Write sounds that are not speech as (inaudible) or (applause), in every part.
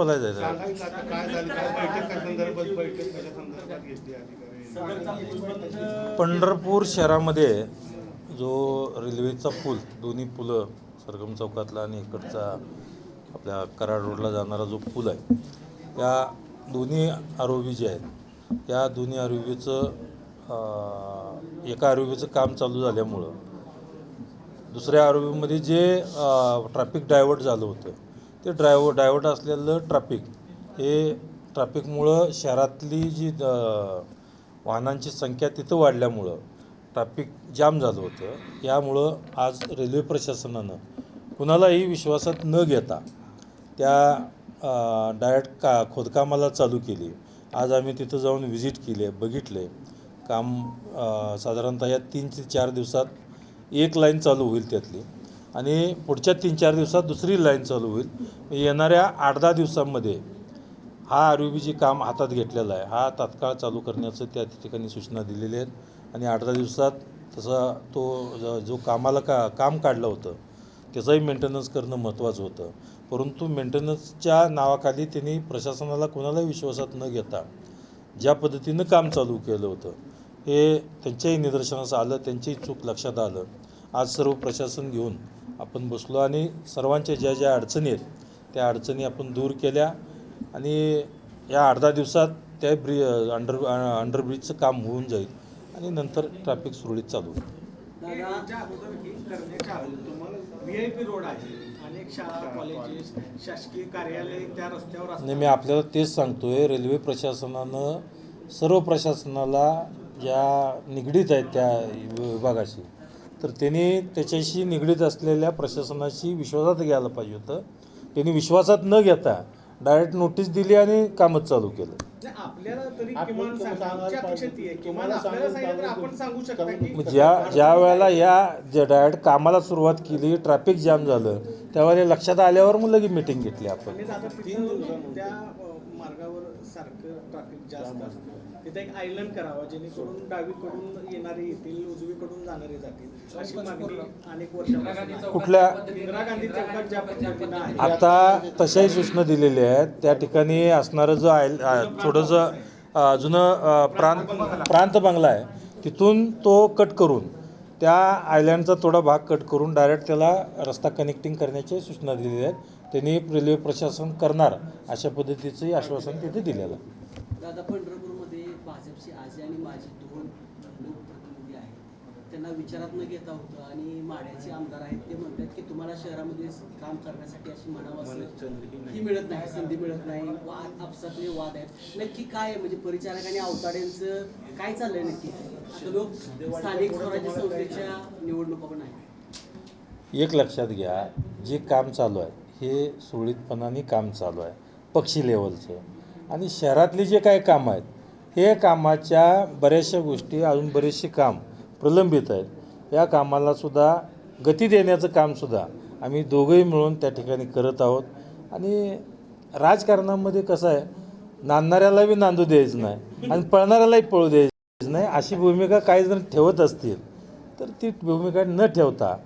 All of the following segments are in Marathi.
बोलायचं आहे सांगायचं आता काय झालं काय बैठक काय संदर्भात बैठक कशा संदर्भात घेतली अधिकारी पंढरपूर शहरामध्ये जो रेल्वेचा पूल दोन्ही पुलं सरगम चौकातला आणि इकडचा आपल्या कराड रोडला जाणारा जो पूल आहे त्या दोन्ही आरोबी जे आहेत त्या दोन्ही आरोबीचं एका आरोबीचं काम चालू झाल्यामुळं दुसऱ्या आरोबीमध्ये जे ट्रॅफिक डायव्हर्ट झालं होतं ते ड्रायव डायवर्ट असलेलं ट्रॅफिक. हे ट्रॅफिकमुळं शहरातली जी वाहनांची संख्या तिथं वाढल्यामुळं ट्रॅफिक जाम झालं होतं. यामुळं आज रेल्वे प्रशासनानं कुणालाही विश्वासात न घेता त्या डायरेक्ट का खोदकामाला चालू केली. आज आम्ही तिथं जाऊन व्हिजिट केले बघितले. काम साधारणतः या तीन ते चार दिवसात एक लाईन चालू होईल त्यातली. आणि पुढच्या तीन चार दिवसात दुसरी लाईन चालू होईल. येणाऱ्या आठ दहा दिवसांमध्ये हा आर जी काम हातात घेतलेला आहे. हा तात्काळ चालू करण्याचं त्या ठिकाणी सूचना दिलेली आहेत. आणि आठ दहा दिवसात तसा तो जो कामाला का काम काढलं होतं त्याचंही मेंटेनन्स करणं महत्त्वाचं होतं. परंतु मेंटेनन्सच्या नावाखाली त्यांनी प्रशासनाला कोणालाही विश्वासात न घेता ज्या पद्धतीनं काम चालू केलं होतं हे त्यांच्याही निदर्शनास आलं त्यांचीही चूक लक्षात आलं. आज सर्व प्रशासन घेऊन आपण बसलो आणि सर्वांच्या ज्या ज्या अडचणी आहेत त्या अडचणी आपण दूर केल्या आणि या दहा दिवसात त्या ब्रि अंडर अंडरब्रिजचं काम होऊन जाईल आणि नंतर ट्रॅफिक सुरळीत चालू होईल. नाही मी आपल्याला तेच सांगतोय रेल्वे प्रशासनानं सर्व प्रशासनाला ज्या निगडीत आहेत त्या विभागाशी तर त्यांनी त्याच्याशी निगडीत असलेल्या प्रशासनाशी विश्वासात घ्यायला पाहिजे होतं. त्यांनी विश्वासात न घेता डायरेक्ट नोटीस दिली आणि कामच चालू केलं. नाही, आपल्याला तरी आपण किमान तुम्हाला सांगा- आमची सांगायला अपेक्षा ती आहे. किमान आपल्याला सांगितलं तर आपण सांगू शकता की मग ज्या ज्या वेळेला या ज्या डायरेक्ट कामाला सुरुवात केली ट्रॅफिक जाम झालं त्यावेळेला लक्षात आल्यावर मग लगेच मिटिंग घेतली आपण. तिथं एक आयलंड करावा जेणेकरून डावीकडून येणारे येतील उजवीकडून जाणारे जातील अशी मागणी अनेक वर्षापासून कुठल्या इंदिरा गांधी चौकात ज्या पद्धतीनं आहे. आता तशाही सूचना दिलेल्या आहेत. त्या ठिकाणी असणारं जो आय आ, थोडंसं जुनं प्रांत प्रांत बंगला आहे तिथून तो कट करून त्या आयलँडचा थोडा भाग कट करून डायरेक्ट त्याला रस्ता कनेक्टिंग करण्याची सूचना दिलेल्या आहेत. त्यांनी रेल्वे प्रशासन करणार अशा पद्धतीचंही आश्वासन तिथे दिलेलं आहे दादा पंढरपूरमध्ये भाजपचे आजी आणि माझे दोन लोकप्रतिनिधी आहेत त्यांना विचारात न घेता होतं. आणि माड्याचे आमदार आहेत ते म्हणतात की तुम्हाला शहरामध्ये काम करण्यासाठी अशी म्हणावं ही मिळत नाही संधी मिळत नाही. वाद आपसातले वाद आहेत. नक्की काय आहे? म्हणजे परिचारक आणि अवताड्यांचं काय चाललंय नक्की? आता लोक स्थानिक स्वराज्य संस्थेच्या निवडणुका पण आहेत. एक लक्षात घ्या जे काम चालू आहे हे सुरळीतपणाने काम चालू आहे पक्षी लेवलचं. आणि शहरातले जे काही कामं आहेत हे कामाच्या बऱ्याचशा गोष्टी अजून बरेचसे काम प्रलंबित आहेत. या कामाला सुद्धा गती देण्याचं कामसुद्धा आम्ही दोघंही मिळून त्या ठिकाणी करत आहोत. आणि राजकारणामध्ये कसं आहे नांदणाऱ्याला बी नांदू द्यायचं नाही आणि पळणाऱ्यालाही पळू द्यायचं नाही अशी भूमिका काही जण ठेवत असतील. तर ती भूमिका न ठेवता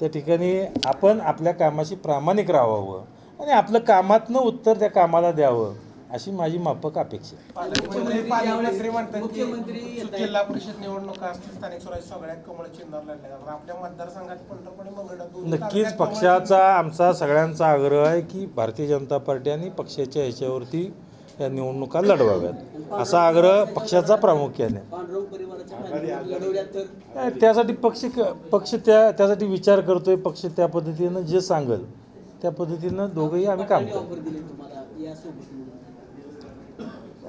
त्या ठिकाणी आपण आपल्या कामाशी प्रामाणिक राहावं. आणि आपलं कामातनं उत्तर त्या कामाला द्यावं. अशी माझी माफक अपेक्षा आहे. मुख्यमंत्री. जिल्हा परिषद निवडणुका असतील स्थानिक स्वराज्य सगळ्यात कमळ चिन्हावर लढल्या जातात. आपल्या मतदारसंघात पंढरपूर मंगळा दोन्ही नक्कीच पक्षाचा आमचा सगळ्यांचा आग्रह आहे की भारतीय जनता पार्टी आणि पक्षाच्या ह्याच्यावरती या निवडणुका लढवाव्यात. असा आग्रह पक्षाचा प्रामुख्याने. त्यासाठी पक्ष पक्ष त्या त्यासाठी विचार करतोय पक्ष त्या पद्धतीनं जे सांगल त्या पद्धतीनं दोघंही आम्ही काम करू.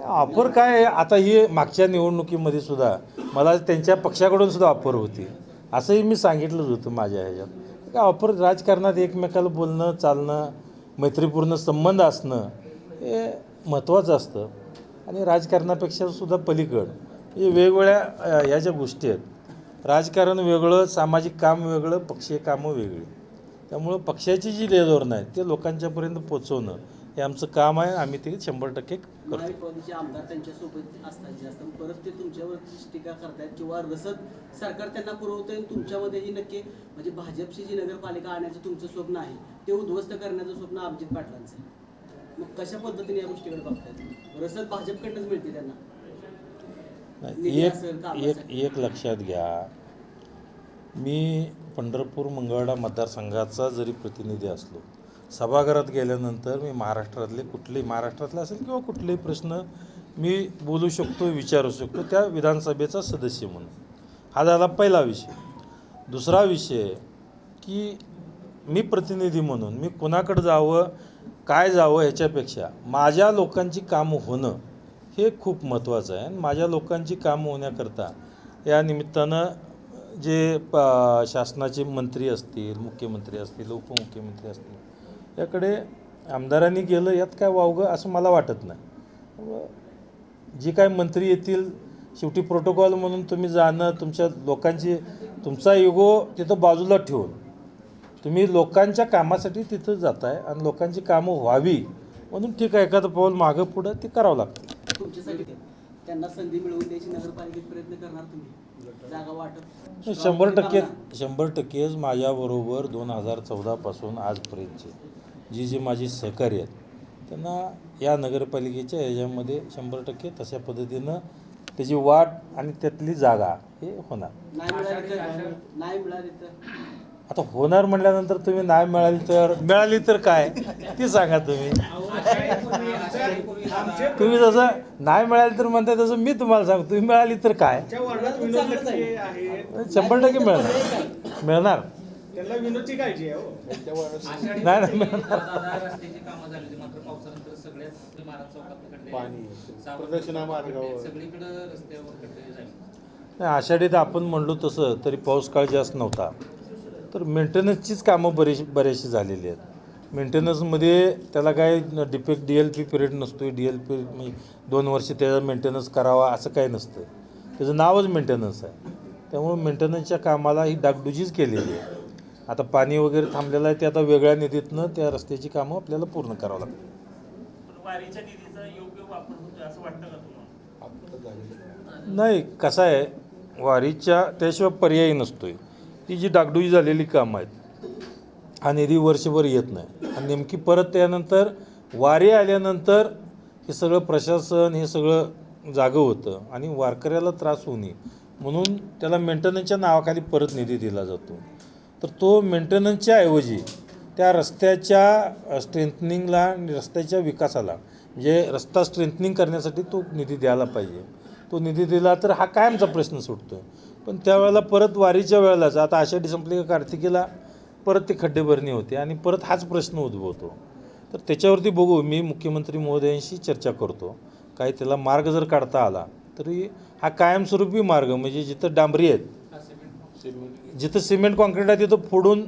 ऑफर काय? आता ही मागच्या निवडणुकीमध्ये सुद्धा मला त्यांच्या पक्षाकडून सुद्धा ऑफर होती. असंही मी सांगितलंच होतं माझ्या ह्याच्यात. काय ऑफर राजकारणात एकमेकाला बोलणं चालणं मैत्रीपूर्ण संबंध असणं हे महत्त्वाचं असतं. आणि राजकारणापेक्षा सुद्धा पलीकड हे वेगवेगळ्या ह्या ज्या गोष्टी आहेत. राजकारण वेगळं सामाजिक काम वेगळं पक्षीय कामं वेगळी. त्यामुळं पक्षाची जी धोरणं आहेत ते लोकांच्यापर्यंत पोचवणं हे आमचं काम आहे आम्ही ते शंभर टक्के करतो. महाविकासचे आमदार त्यांच्यासोबत असतात जास्त परत ते तुमच्यावर टीका करतायत किंवा रसद सरकार त्यांना पुरवतंय नक्की म्हणजे भाजपची जी नगरपालिका आणण्याचं तुमचं स्वप्न आहे ते उद्ध्वस्त करण्याचं स्वप्न अभिजित पाटलांचं आहे. मग कशा पद्धतीने या गोष्टीकडे बघतात रसद भाजपकडनंच मिळते त्यांना. एक एक. एक लक्षात घ्या. मी पंढरपूर मंगळवेढा मतदारसंघाचा जरी प्रतिनिधी असलो सभागृहात गेल्यानंतर मी महाराष्ट्रातले कुठलेही महाराष्ट्रातले असेल किंवा कुठलेही प्रश्न मी बोलू शकतो विचारू शकतो त्या विधानसभेचा सदस्य म्हणून. हा झाला पहिला विषय. दुसरा विषय की मी प्रतिनिधी म्हणून मी कुणाकडं जावं काय जावं ह्याच्यापेक्षा माझ्या लोकांची कामं होणं हे खूप महत्त्वाचं आहे. आणि माझ्या लोकांची कामं होण्याकरता या निमित्तानं जे प शासनाचे मंत्री असतील मुख्यमंत्री असतील उपमुख्यमंत्री असतील याकडे आमदारांनी गेलं यात काय वावगं असं मला वाटत नाही. जे जी काय मंत्री येतील शेवटी प्रोटोकॉल म्हणून तुम्ही जाणं तुमच्या लोकांची तुमचा युगो तिथं बाजूला ठेवून तुम्ही लोकांच्या कामासाठी तिथं जाताय आणि लोकांची कामं व्हावी म्हणून ठीक आहे एखादं पाऊल मागं पुढं ते करावं लागतं. त्यांना संधी मिळवून द्यायची नगरपालिकेत प्रयत्न करणार तुम्ही. जागा वाटप. शंभर टक्के. शंभर टक्केच माझ्याबरोबर दोन हजार चौदापासून आजपर्यंतचे. जी जी माझी सहकारी आहेत त्यांना या नगरपालिकेच्या ह्याच्यामध्ये शंभर टक्के तशा पद्धतीनं त्याची वाट आणि त्यातली जागा हे होणार. नाही मिळाली तर? आता होणार म्हटल्यानंतर तुम्ही नाही मिळाली तर? मिळाली तर काय? ती सांगा तुम्ही. तुम्ही जसं नाही मिळाली तर म्हणताय तसं मी तुम्हाला सांगतो. तुम्ही मिळाली तर काय? शंभर टक्के मिळणार. मिळणार. हो. नाही नाही मिळणार. आषाढीत आपण म्हणलो तसं तरी पाऊस काळ जास्त नव्हता. तर मेंटेनन्सचीच कामं बरीचशी बरीचशी झालेली आहेत. मेंटेनन्समध्ये त्याला काय defect D L P period नसतो डी एल पी म्हणजे दोन वर्ष त्याचा मेंटेनन्स करावा असं काही नसतं त्याचं नावच मेंटेनन्स आहे. त्यामुळे मेंटेनन्सच्या कामाला ही डागडुजीच केलेली आहे. आता पाणी वगैरे थांबलेलं आहे ते आता वेगळ्या निधीतनं त्या रस्त्याची कामं आपल्याला पूर्ण करावं लागतात. नाही कसं आहे? वारीच्या त्याशिवाय पर्यायी नसतोय. ती जी डागडुजी झालेली कामं आहेत हा निधी वर्षभर येत नाही. आणि नेमकी परत त्यानंतर वारे आल्यानंतर हे सगळं प्रशासन हे सगळं जागं होतं आणि वारकऱ्याला त्रास होऊ नये. म्हणून त्याला मेंटेनन्सच्या नावाखाली परत निधी दिला जातो. तर तो मेंटेनन्सच्या ऐवजी त्या रस्त्याच्या स्ट्रेंथनिंगला आणि रस्त्याच्या विकासाला म्हणजे रस्ता स्ट्रेंथनिंग करण्यासाठी तो निधी द्यायला पाहिजे. तो निधी दिला तर हा कायमचा प्रश्न सुटतो पण त्यावेळेला परत वारीच्या वेळेलाच आता आषाढी संपली का कार्तिकीला परत ती खड्डेभरणी होते आणि परत हाच प्रश्न उद्भवतो. तर त्याच्यावरती बघू मी मुख्यमंत्री महोदयांशी चर्चा करतो. काही त्याला मार्ग जर काढता आला तरी हा कायमस्वरूपी मार्ग म्हणजे जिथं डांबरी आहेत जिथं सिमेंट कॉन्क्रीट आहे तिथं फोडून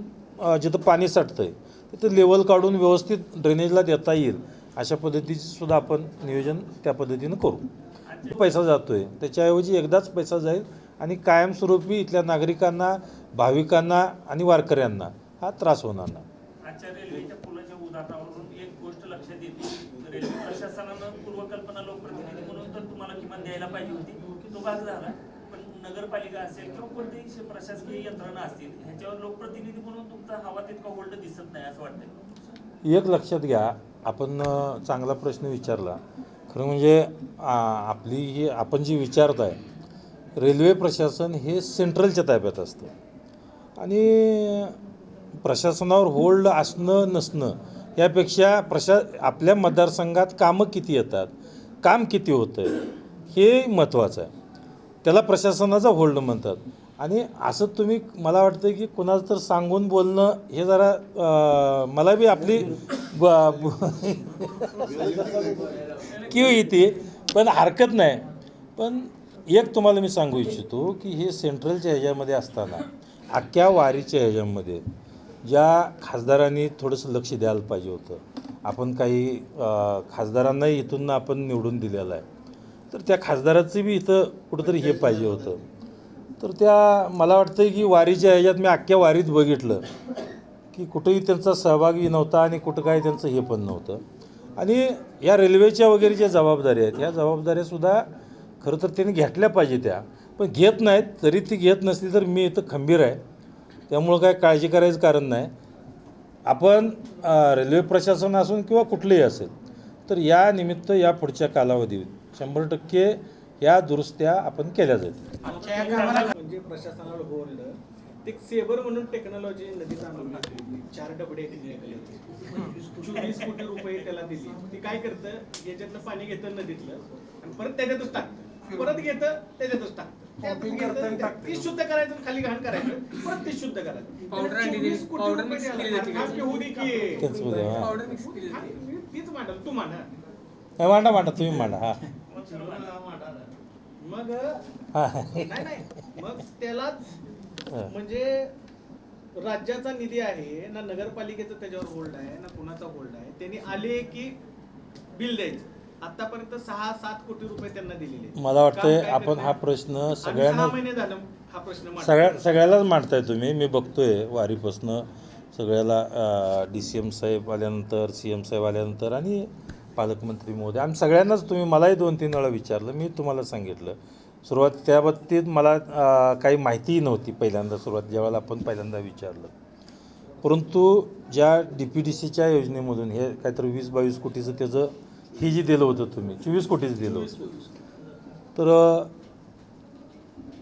जिथं पाणी साठतं आहे तिथं लेवल काढून व्यवस्थित ड्रेनेजला देता येईल अशा पद्धतीचं सुद्धा आपण नियोजन त्या पद्धतीनं करू. पैसा जातो आहे त्याच्याऐवजी एकदाच पैसा जाईल आणि कायमस्वरूपी इथल्या नागरिकांना भाविकांना आणि वारकऱ्यांना हा त्रास होणार नाही. आजच्या रेल्वेच्या पुलाच्या उदाहरणावरून एक गोष्ट लक्षात येते. रेल्वे प्रशासनानं पूर्वकल्पना लोकप्रतिनिधी म्हणून तर तुम्हाला किमान द्यायला पाहिजे होती तो भाग झाला. पण नगरपालिका असेल किंवा कोणतेही श- प्रशासकीय यंत्रणा असतील ह्याच्यावर लोकप्रतिनिधी म्हणून तुमचा हवा तितका होल्ड दिसत नाही असं वाटतंय. एक लक्षात घ्या आपण चांगला प्रश्न विचारला. खरं म्हणजे आपली ही आपण जी विचारत आहे रेल्वे प्रशासन हे सेंट्रलच्या ताब्यात असतं. आणि प्रशासनावर होल्ड असणं नसणं यापेक्षा प्रशा आपल्या मतदारसंघात कामं किती येतात काम किती होतं आहे हे महत्त्वाचं आहे. त्याला प्रशासनाचा होल्ड म्हणतात. आणि असं तुम्ही मला वाटतं की कोणाचं तर सांगून बोलणं हे जरा मला बी आपली ब- (laughs) किव येते पण हरकत नाही. पण एक तुम्हाला मी सांगू इच्छितो की हे सेंट्रलच्या ह्याच्यामध्ये असताना अख्ख्या वारीच्या ह्याच्यामध्ये ज्या खासदारांनी थोडंसं लक्ष द्यायला पाहिजे होतं आपण काही खासदारांनाही इथून आपण निवडून दिलेलं आहे तर त्या खासदाराचं बी इथं कुठंतरी हे पाहिजे होतं. तर त्या मला वाटतं की वारीच्या ह्याच्यात मी अख्ख्या वारीत बघितलं की कुठंही त्यांचा सहभागी नव्हता आणि कुठं काही त्यांचं हे पण नव्हतं. आणि या रेल्वेच्या वगैरे ज्या जबाबदाऱ्या आहेत ह्या जबाबदाऱ्यासुद्धा खरं तर त्यांनी घेतल्या पाहिजे त्या. पण घेत नाहीत तरी ती घेत नसली तर मी इथं खंबीर आहे. त्यामुळं काय काळजी करायचं कारण नाही. आपण रेल्वे प्रशासन असून किंवा कुठलंही असेल तर या निमित्त या पुढच्या कालावधीत शंभर टक्के या दुरुस्त्या आपण केल्या जातील. म्हणजे प्रशासनाला बोललं ते सेबर म्हणून टेक्नॉलॉजी नदीचा चार डबडे चोवीस कोटी रुपये त्याला दिली. ते काय करतं? याच्यातलं पाणी घेतं नदीतलं आणि परत त्याच्यातच टाकतं. परत घेतं त्याच्यातच टाकतं. ती शुद्ध करायचं खाली घाण करायचं. परत ती शुद्ध करायचं. Powder आणि त्याला 24 कोटी powder रुपये mix केली द्यायला जाते. लागतात. हा, होऊ दे की. तेच उद्या, हा. पावडर मिक्स केली हा, जाते. मी- तीच मांडल तू मांडा. मांडा मांडा तुम्ही मांडा हा. मग हा. नाही नाही. मग त्याला म्हणजे राज्याचा निधी आहे ना नगरपालिकेचं त्याच्यावर होल्ड आहे ना कुणाचा होल्ड आहे त्यांनी आले की बिल द्यायचं. आतापर्यंत सहा सात कोटी रुपये त्यांना दिलेले. मला वाटतंय आपण? हा प्रश्न सगळ्यांना महिने झालं हा प्रश्न. सगळ्या सगळ्यालाच मांडताय तुम्ही मी बघतोय वारीपासनं सगळ्याला डी सी एम साहेब आल्यानंतर सी एम साहेब आल्यानंतर आणि पालकमंत्री महोदय आम्ही सगळ्यांनाच तुम्ही मलाही दोन तीन वेळा विचारलं मी तुम्हाला सांगितलं सुरुवात त्या बाबतीत मला काही माहितीही नव्हती पहिल्यांदा सुरुवात ज्यावेळेला आपण पहिल्यांदा विचारलं परंतु ज्या डी पी डी सीच्या योजनेमधून हे काहीतरी वीस बावीस कोटीचं त्याचं ही जी दिलं होतं तुम्ही चोवीस कोटीचं दिलं होतं. तर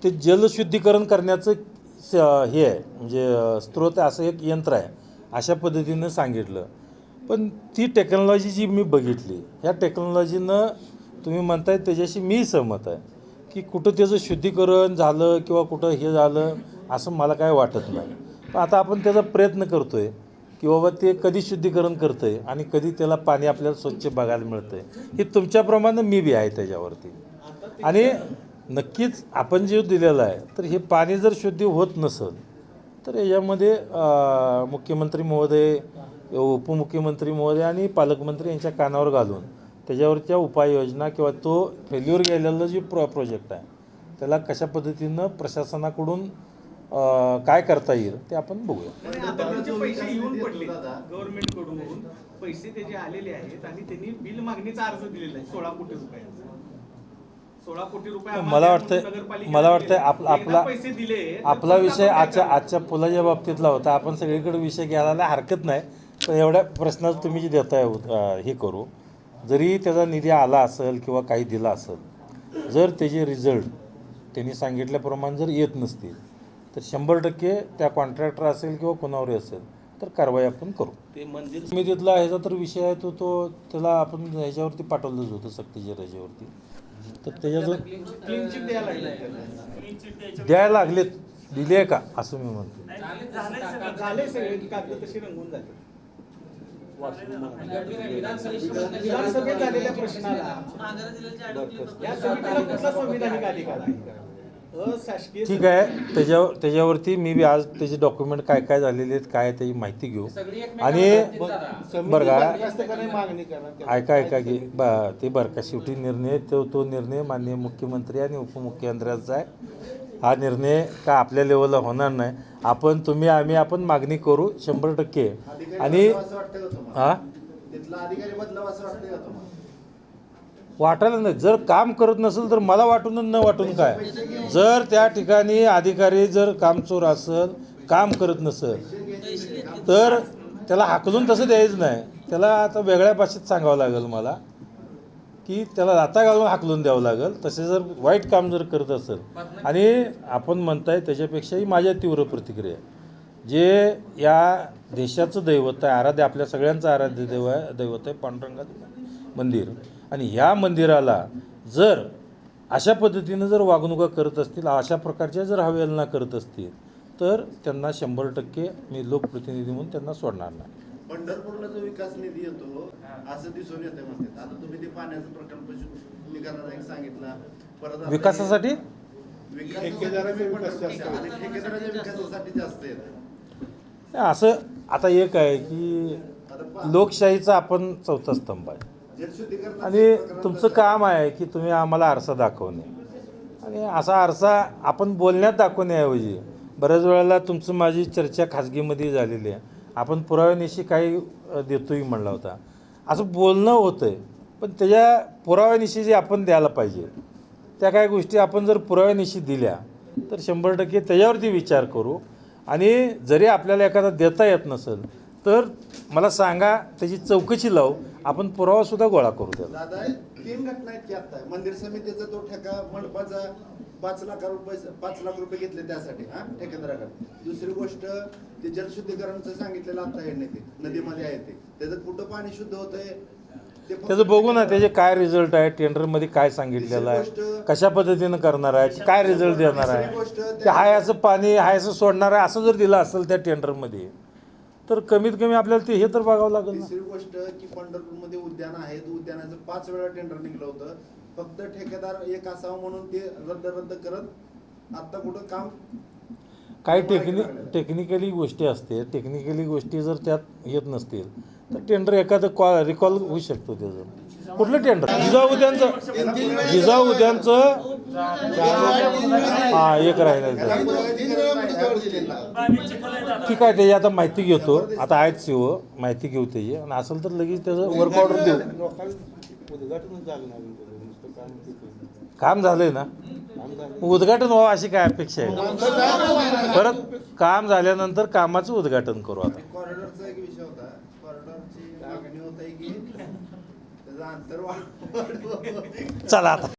ते जलशुद्धीकरण करण्याचं स- हे आहे म्हणजे अ, स्रोत असं एक यंत्र आहे अशा पद्धतीनं सांगितलं. पण ती टेक्नॉलॉजी जी मी बघितली ह्या टेक्नॉलॉजीनं तुम्ही म्हणताय त्याच्याशी मी सहमत आहे की कुठं त्याचं शुद्धीकरण झालं किंवा कुठं हे झालं असं मला काय वाटत नाही. पण आता आपण त्याचा प्रयत्न करतो आहे की बाबा ते कधी शुद्धीकरण करतं आहे आणि कधी त्याला पाणी आपल्याला स्वच्छ बघायला मिळतं आहे हे तुमच्याप्रमाणे मी बी आहे त्याच्यावरती. आणि नक्कीच आपण जे दिलेलं आहे तर हे पाणी जर शुद्धी होत नसेल तर याच्यामध्ये मुख्यमंत्री महोदय उपमुख्यमंत्री महोदय आणि पालकमंत्री यांच्या कानावर घालून त्याच्यावरच्या उपाययोजना किंवा तो फेल्युअर गेलेला जे प्रो प्रोजेक्ट आहे त्याला कशा पद्धतीनं प्रशासनाकडून काय करता येईल ते आपण बघूया. आणि आता त्यांचे पैसे येऊन पडले. गव्हर्नमेंटकडून पैसे त्याचे आलेले आहेत आणि त्यांनी बिल मागणीचा अर्ज दिलेला आहे सोळा कोटी रुपयाचा. सोळा कोटी रुपये आम्हाला मला नगरपालिकेला मला. आप एकदा आपला पैसे दिले तर आपला विषय आजच्या? आजच्या पुलाच्या बाबतीतला होता. आपण सगळीकडे विषय घ्यायला हरकत नाही. पण एवढ्या प्रश्नात तुम्ही जे देताय हे करू. जरी त्याचा निधी आला असेल किंवा काही दिला असेल जर त्याचे रिझल्ट त्यांनी सांगितल्याप्रमाणे जर येत नसतील तर शंभर टक्के त्या कॉन्ट्रॅक्टर असेल किंवा कोणावरही असेल तर कारवाई आपण करू. ते मंदिर समितीतला ह्याचा तर विषय आहे तो तो त्याला आपण ह्याच्यावरती पाठवलंच होतं सक्तीच्या रजेवरती तर चिट द्यायला लागलेत. दिली आहे का? असं मी म्हणतो. नाही, झालंय सगळं. झाले सगळे. कागद तशी रंगून झाले विधानसभेत झालेल्या प्रश्नाला ठीक आहे. त्याच्यावर त्याच्यावरती मी बी आज त्याचे डॉक्युमेंट काय काय झालेले आहेत काय त्याची माहिती घेऊ. आणि बरं का? ऐका ऐका की बा ते बरं का शेवटी निर्णय तो तो निर्णय माननीय मुख्यमंत्री आणि उपमुख्यमंत्र्यांचा आहे. हा निर्णय का आपल्या लेवलला होणार नाही? आपण तुम्ही आम्ही आपण मागणी करू शंभर टक्के. आणि हा तिथला अधिकारी बदलावा असं वाटतंय का तुम्हाला वाटायला नाही. जर काम करत नसेल तर मला वाटून न वाटून काय? जर त्या ठिकाणी अधिकारी जर कामचोर असेल काम करत नसेल तर त्याला हाकलून तसं द्यायचं नाही. त्याला आता वेगळ्या भाषेत सांगावं लागेल मला की त्याला दाता घालून हाकलून द्यावं लागेल. तसे जर वाईट काम जर करत असेल आणि आपण म्हणताय त्याच्यापेक्षाही माझ्या तीव्र प्रतिक्रिया जे या देशाचं दैवत आहे आराध्य आपल्या सगळ्यांचं आराध्य देव आहे दैवत आहे पांडुरंगाचं मंदिर. आणि ह्या मंदिराला जर अशा पद्धतीनं जर वागणुका करत असतील अशा प्रकारच्या जर हवेलना करत असतील तर त्यांना शंभर टक्के मी लोकप्रतिनिधी म्हणून त्यांना सोडणार नाही. पंढरपूरला जो विकास निधी येतो असं दिसून येते म्हणते आता तुम्ही ते पाण्याचा प्रकल्प शुद्धीकरणाचा एक सांगितला. परत विकासासाठी? विकासासाठी पंढरपूरच्या- आणि ठेकेदाराच्या विकासासाठी जास्त येत असं आता एक आहे की लोकशाहीचा आपण चौथा स्तंभ आहे. आणि तुमचं काम आहे की तुम्ही आम्हाला आरसा दाखवणे. आणि असा आरसा आपण बोलण्यात दाखवण्याऐवजी बऱ्याच वेळेला तुमचं माझी चर्चा खाजगीमध्ये झालेली आहे. आपण पुराव्यानिशी काही देतोही म्हणला होता. असं बोलणं होतं आहे पण त्याच्या पुराव्यानिशी जे आपण द्यायला पाहिजे त्या काही गोष्टी आपण जर पुराव्यानिशी दिल्या तर शंभर टक्के त्याच्यावरती विचार करू. आणि जरी आपल्याला एखादा देता येत नसेल तर मला सांगा त्याची चौकशी लावू आपण पुरावासुद्धा गोळा करू त्याला दादा तीन घटना आहेत की आता मंदिर समितीचा तो ठेका मंडपाचा पाच लाख रुपये पाच लाख रुपये घेतले त्यासाठी हा ठेकेदाराकडे दुसरी गोष्ट ते जलशुद्धीकरणचं सांगितलेलं आता आहे ते नदीमध्ये आहे ते. त्याचं कुठं पाणी शुद्ध होतंय ते फक्त त्याचं बघू ना त्याचे काय रिझल्ट आहे टेंडरमध्ये काय सांगितलेलं आहे गोष्ट- कशा पद्धतीनं करणार आहे काय रिझल्ट देणार दुसरी गोष्ट आहे. त्या- ते हाय असं पाणी हाय असं सोडणार आहे असं जर दिलं असेल त्या टेंडरमध्ये तर कमीत कमी आपल्याला ते हे तर बघावं लागेल ना. तिसरी गोष्ट की पंढरपूरमध्ये उद्यान आहेत उद्यानाचं पाच वेळा टेंडर निघलं होतं. फक्त ठेकेदार एक असावं म्हणून ते रद्द रद्द करत आता कुठं काम काही टेक्नि टेक्निकली गोष्टी असते. टेक्निकली गोष्टी जर त्यात येत नसतील तर टेंडर एखादं कॉ रिकॉल होऊ शकतो त्याचं. कुठलं टेंडर जिजा उद्यानचं जिजा उद्यानचं हा एक राहिलं ठीक आहे त्याची आता माहिती घेतो. आता आहेत शिव माहिती घेऊ त्याची आणि असेल तर लगेच त्याचं वर्क ऑर्डर देऊ. काम झालंय ना? उद्घाटन व्हावं अशी काय अपेक्षा आहे? परत काम झाल्यानंतर कामाचं उद्घाटन करू आता. कॉरिडॉरचा एक विषय होता. कॉरिडॉरची मागणी होत आहे की त्याचं अंतर वाढ चला आता.